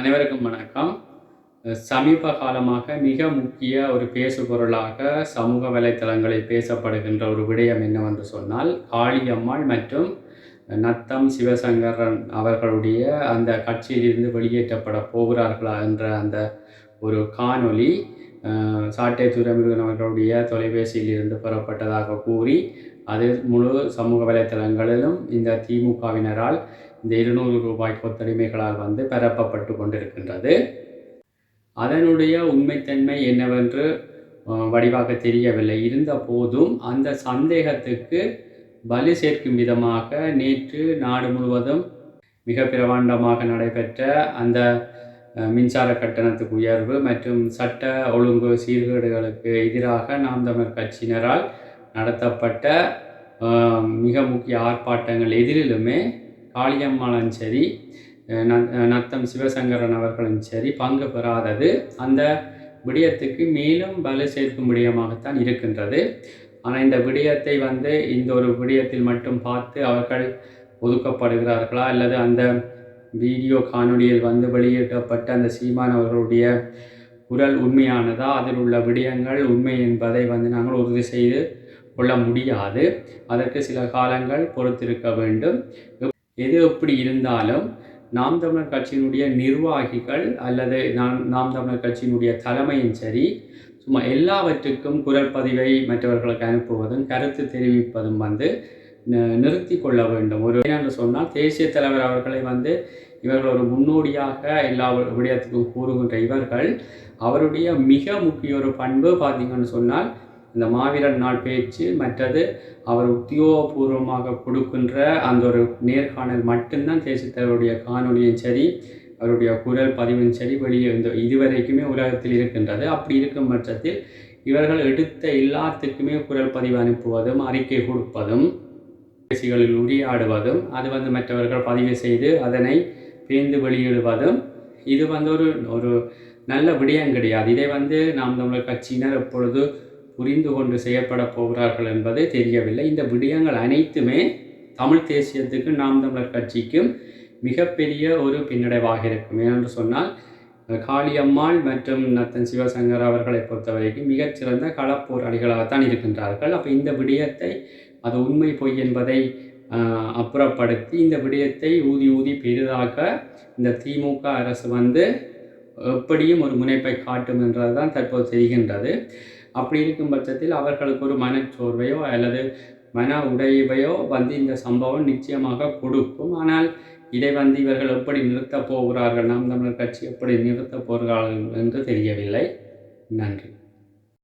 அனைவருக்கும் வணக்கம். சமீப காலமாக மிக முக்கிய ஒரு பேசு பொருளாக சமூக வலைத்தளங்களில் பேசப்படுகின்ற ஒரு விடயம் என்னவென்று சொன்னால் காளியம்மாள் மற்றும் நத்தம் சிவசங்கரன் அவர்களுடைய அந்த கட்சியிலிருந்து வெளியேற்றப்பட போகிறார்களா என்ற அந்த ஒரு காணொளி சாட்டை துறைமுருகன் அவர்களுடைய தொலைபேசியில் இருந்து பெறப்பட்டதாக கூறி அது முழு சமூக வலைத்தளங்களிலும் இந்த திமுகவினரால் இந்த இருநூறு ரூபாய் கொத்தடிமைகளால் வந்து பரப்பப்பட்டு கொண்டிருக்கின்றது. அதனுடைய உண்மைத்தன்மை என்னவென்று வடிவாக தெரியவில்லை. இருந்த போதும் அந்த சந்தேகத்துக்கு பலி சேர்க்கும் விதமாக நேற்று நாடு முழுவதும் மிக பிரமாண்டமாக நடைபெற்ற அந்த மின்சார கட்டணத்துக்கு உயர்வு மற்றும் சட்ட ஒழுங்கு சீர்கேடுகளுக்கு எதிராக நாம் தமிழ் கட்சியினரால் நடத்தப்பட்ட மிக முக்கிய ஆர்ப்பாட்டங்கள் எதிரிலுமே காளியம்மாளும் சரி நத்- நத்தம் சிவசங்கரன் அவர்களும் சரி பங்கு பெறாதது. அந்த விடயத்துக்கு மேலும் பலு சேர்க்கும் விடயமாகத்தான் இருக்கின்றது. ஆனால் இந்த விடயத்தை வந்து இந்த ஒரு விடயத்தில் மட்டும் பார்த்து அவர்கள் ஒதுக்கப்படுகிறார்களா? அல்லது அந்த வீடியோ காணொளியில் வந்து வெளியிடப்பட்ட அந்த சீமான் அவர்களுடைய குரல் உண்மையானதா? அதில் உள்ள விடயங்கள் உண்மை என்பதை வந்து நாங்கள் உறுதி செய்து கொள்ள முடியாது. அதற்கு சில காலங்கள் பொறுத்திருக்க வேண்டும். எது எப்படி இருந்தாலும் நாம் தமிழர் கட்சியினுடைய நிர்வாகிகள் அல்லது நாம் நாம் தமிழர் கட்சியினுடைய தலைமையும் சரி சும்மா எல்லாவற்றுக்கும் குரல் பதிவை மற்றவர்களுக்கு அனுப்புவதும் கருத்து தெரிவிப்பதும் வந்து நிறுத்தி கொள்ள வேண்டும். ஒரு என்று சொன்னால் தேசிய தலைவர் அவர்களை வந்து இவர்கள் ஒரு முன்னோடியாக எல்லா விடயத்துக்கும் கூறுகின்ற இவர்கள் அவருடைய மிக முக்கிய ஒரு பண்பு பார்த்தீங்கன்னு சொன்னால் இந்த மாவீரன் நாள் பேச்சு மற்றது அவர் உத்தியோகபூர்வமாக கொடுக்கின்ற அந்த ஒரு நேர்காணல் மட்டும்தான் தேசத்தவருடைய காணொளியும் சரி அவருடைய குரல் பதிவும் சரி வெளியே இந்த இதுவரைக்குமே உலகத்தில் இருக்கின்றது. அப்படி இருக்கும் பட்சத்தில் இவர்கள் எடுத்த எல்லாத்துக்குமே குரல் பதிவு அனுப்புவதும் அறிக்கை கொடுப்பதும் பேசிகளில் உரையாடுவதும் அது வந்து மற்றவர்கள் பதிவு செய்து அதனை பேந்து வெளியிடுவதும் இது வந்து ஒரு ஒரு நல்ல விடயம் கிடையாது. இதை வந்து நாம் தமிழர் கட்சியினர் எப்பொழுது புரிந்து கொண்டு செய்யப்பட போகிறார்கள் என்பது தெரியவில்லை. இந்த விடயங்கள் அனைத்துமே தமிழ் தேசியத்துக்கும் நாம் தமிழர் கட்சிக்கும் மிகப்பெரிய ஒரு பின்னடைவாக இருக்கும். ஏனென்று சொன்னால் காளியம்மாள் மற்றும் நத்தன் சிவசங்கர் அவர்களை பொறுத்தவரைக்கும் மிகச்சிறந்த களப்போராளிகளாகத்தான் இருக்கின்றார்கள். அப்போ இந்த விடயத்தை அது உண்மை பொய் என்பதை அப்புறப்படுத்தி இந்த விடயத்தை ஊதி ஊதி பெரிதாக்க இந்த திமுக அரசு வந்து எப்படியும் ஒரு முனைப்பை காட்டும் என்றதுதான் தற்போது தெரிகின்றது. அப்படி இருக்கும் பட்சத்தில் அவர்களுக்கு ஒரு மனச்சோர்வையோ அல்லது மன உடைவையோ வந்து இந்த சம்பவம் நிச்சயமாக கொடுக்கும். ஆனால் இதை வந்து இவர்கள் எப்படி நிறுத்தப் போகிறார்கள்? நாம் தமிழர் கட்சி எப்படி நிறுத்தப் போகிறார்கள் என்று தெரியவில்லை. நன்றி.